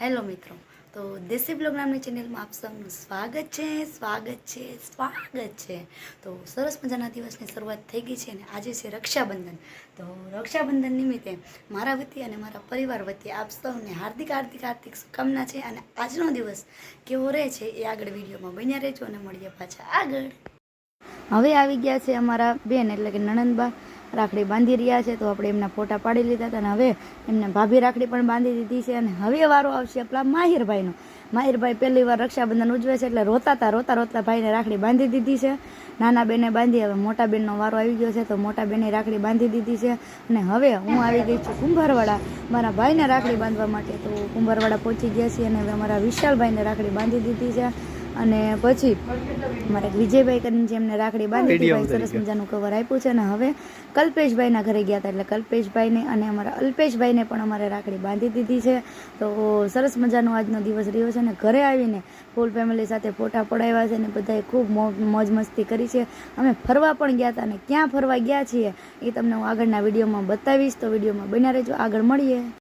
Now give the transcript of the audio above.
Hello મિત્રો, તો દેશી બ્લોગ નામની ચેનલમાં આપ સૌનું સ્વાગત છે સ્વાગત છે સ્વાગત છે. તો સરસ મજાના દિવસની શરૂઆત થઈ ગઈ છે અને આજે છે રક્ષાબંધન. તો રક્ષાબંધન નિમિત્તે મારા વતી અને મારા પરિવાર વતી આપ સૌને હાર્દિક હાર્દિક હાર્દિક શુભકામના છે અને આજનો દિવસ કેવો રહે છે એ આગળ વિડીયોમાં બન્યા રહેજો અને મળીએ પાછા આગળ. હવે આવી ગયા છે અમારા બેન એટલે કે નણંદબા. રાખડી બાંધી રહ્યા છે, તો આપણે એમના ફોટા પાડી લીધા હતા અને હવે એમને ભાભી રાખડી પણ બાંધી દીધી છે અને હવે વારો આવશે આપણા માહિરભાઈનો. માહિરભાઈ પહેલી વાર રક્ષાબંધન ઉજવે છે એટલે રોતા હતા રોતા રોતા ભાઈને રાખડી બાંધી દીધી છે. નાના બેને બાંધી, હવે મોટા બેનનો વારો આવી ગયો છે, તો મોટા બેને રાખડી બાંધી દીધી છે. અને હવે હું આવી ગઈ છું કુંભારવાડા. મારા ભાઈને રાખડી બાંધવા માટે તો કુંભારવાડા પહોંચી ગયા છીએ અને હવે અમારા વિશાલભાઈને રાખડી બાંધી દીધી છે. અને પછી મારે વિજયભાઈ કરીને જે એમને રાખડી બાંધી હતી ભાઈ સરસ મજાનું કવર આપ્યું છે અને હવે કલ્પેશભાઈના ઘરે ગયા હતા એટલે કલ્પેશભાઈને અને અમારા અલ્પેશભાઈને પણ અમારે રાખડી બાંધી દીધી છે. તો સરસ મજાનો આજનો દિવસ રહ્યો છે અને ઘરે આવીને ફૂલ ફેમિલી સાથે ફોટા પડાવ્યા છે અને બધાએ ખૂબ મોજ મસ્તી કરી છે. અમે ફરવા પણ ગયા હતા અને ક્યાં ફરવા ગયા છીએ એ તમને હું આગળના વિડીયોમાં બતાવીશ. તો વિડીયોમાં બન્યા રહેજો. આગળ મળીએ.